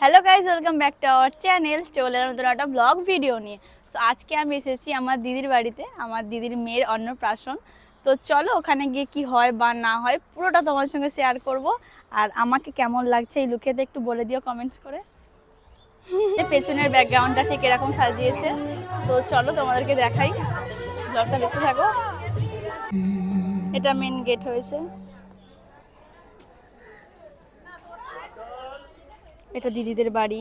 Hello guys welcome back to our channel চলে এলাম নতুন একটা ব্লগ ভিডিও নিয়ে। সো আজকে আমি এসেছি আমার দিদির বাড়িতে, আমার দিদির মেয়ের অন্নপ্রাশন। তো চলো ওখানে গিয়ে কি হয় বা না হয়, পুরোটা তোমার সঙ্গে শেয়ার করব। আর আমাকে কেমন লাগছে এই লুকেতে একটু বলে দিও কমেন্টস করে। পেছনের ব্যাকগ্রাউন্ডটা ঠিক এরকম সাজিয়েছে। তো চলো তোমাদেরকে দেখাই। ব্লগটা দেখতে থাকো। এটা মেন গেট হয়েছে। এটা দিদিদের বাড়ি।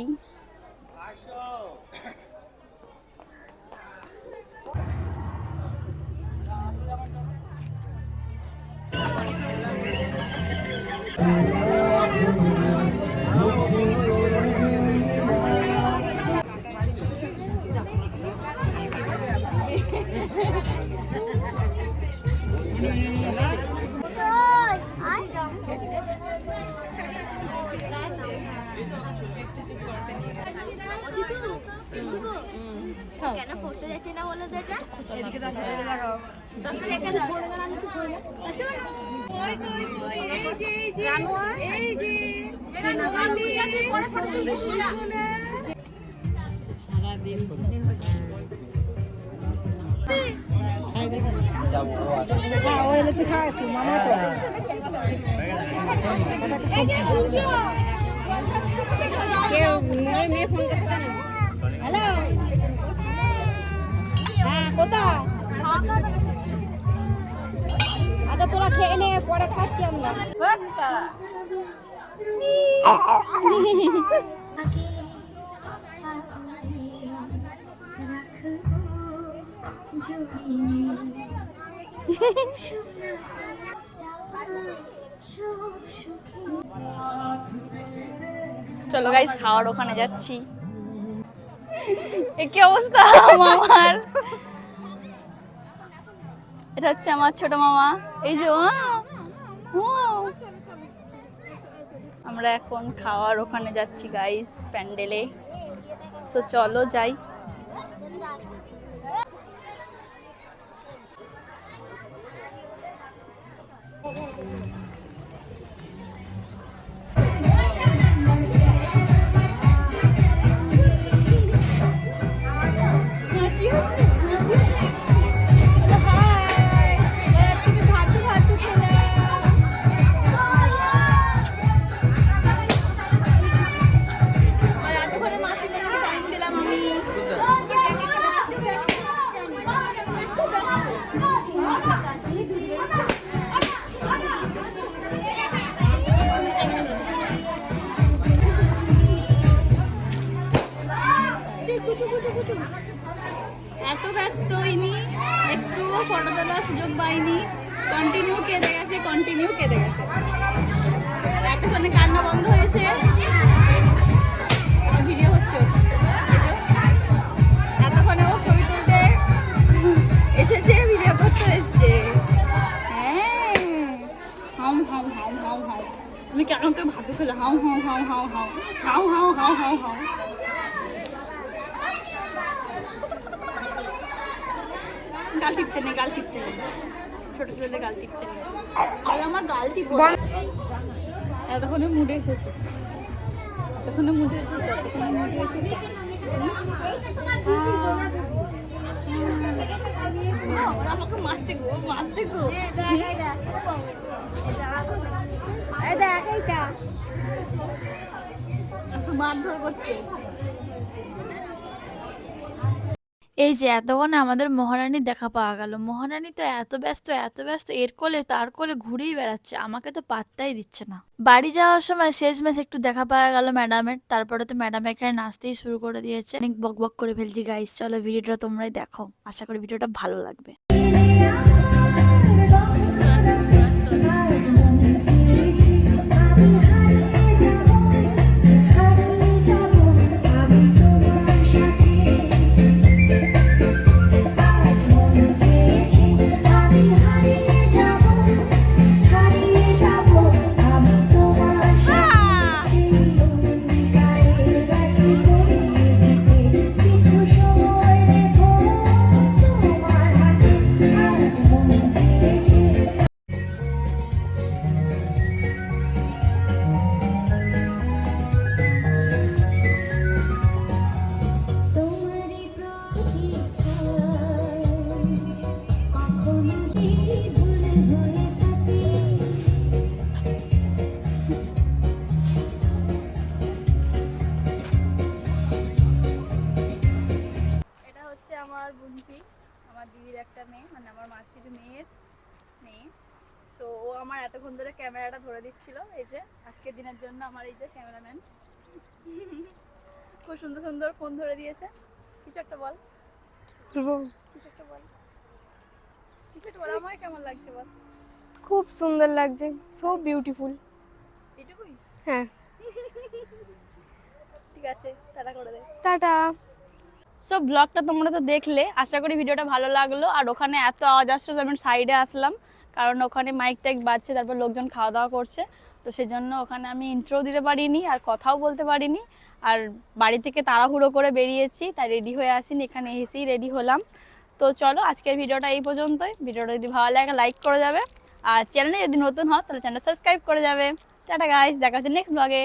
কেন পড়তে যাচ্ছে না বলো তো এটা এদিকে লাগাও খাওয়া মামা তো আচ্ছা তোরা খেয়ে নে পরে খাচ্ছি আমরা। চলো গাইস খাওয়ার ওখানে যাচ্ছি। কি অবস্থা মামার? এটা হচ্ছে আমার ছোট মামা। এই যে। আমরা এখন খাওয়ার ওখানে যাচ্ছি গাইস প্যান্ডেলে। সো চলো যাই। ফটো তোলার সুযোগ পাইনি। কন্টিনিউ কেঁদে গেছে কন্টিনিউ কেঁদে গেছে। এতক্ষণে কান্না বন্ধ হয়েছে। ভিডিও হচ্ছে। এতক্ষণে ও ছবি তুলতে এসেছে ভিডিও করতে এসছে। হ্যাঁ। হাউ হাউ তুমি কেন ওকে ভাতে ফেলে হাউ হাউ হাউ হাউ হাউ হাউ হাউ হাউ হাউ হাউ গাল টিপতে নেই গাল টিপতে নেই। ছোট ছেলেদের গাল টিপতে নেই। আমার গাল টিপ। এতক্ষণে মুডে এসেছে। এতক্ষণে মুডে এসেছে এতক্ষণে মুডে এসেছে। আমাকে মারছে গো মারছে গো মারধর করছে। এই যে এতক্ষণে আমাদের মহারানীর দেখা পাওয়া গেল। মহারানী তো এত ব্যস্ত এত ব্যস্ত, এর কোলে তার কোলে ঘুরেই বেড়াচ্ছে, আমাকে তো পাত্তাই দিচ্ছে না। বাড়ি যাওয়ার সময় শেষ শেষমেশ একটু দেখা পাওয়া গেল ম্যাডামের, তারপরে তো ম্যাডাম এখানে নাচতেই শুরু করে দিয়েছে। অনেক বক বক করে ফেলছি গাইস চলো ভিডিওটা তোমরাই দেখো, আশা করি ভিডিওটা ভালো লাগবে। আমার মাসির মেয়ের মেয়ে। তো ও আমার এতক্ষণ ধরে ক্যামেরাটা ধরে দিচ্ছিল এই যে আজকের দিনের জন্য আমার এই যে ক্যামেরাম্যান। খুব সুন্দর সুন্দর ফোন ধরে দিয়েছে। কিছু একটা বল। কিছু একটা বল। কিছু একটা বল আমার কেমন লাগছে বল? খুব সুন্দর লাগছে সো বিউটিফুল এটুকুই? হ্যাঁ। ঠিক আছে টাটা করে দে। টাটা। সো ব্লগটা তোমরা তো দেখলে, আশা করি ভিডিওটা ভালো লাগল। আর ওখানে এত আওয়াজ আসছে তো আমি সাইডে আসলাম, কারণ ওখানে মাইক টাইক বাজছে, তারপর লোকজন খাওয়া দাওয়া করছে। তো সেজন্য ওখানে আমি ইন্ট্রো দিতে পারিনি, আর কথাও বলতে পারিনি। আর বাড়ি থেকে তাড়াহুড়ো করে বেরিয়েছি, তাই রেডি হয়ে আসিনি, এখানে এসেই রেডি হলাম। তো চলো, আজকের ভিডিওটা এই পর্যন্তই। ভিডিওটা যদি ভালো লাগে লাইক করে যাবে। আর চ্যানেলে যদি নতুন হও, তাহলে চ্যানেল সাবস্ক্রাইব করে যাবে। টাটা গাইস দেখা হচ্ছে নেক্সট ব্লগে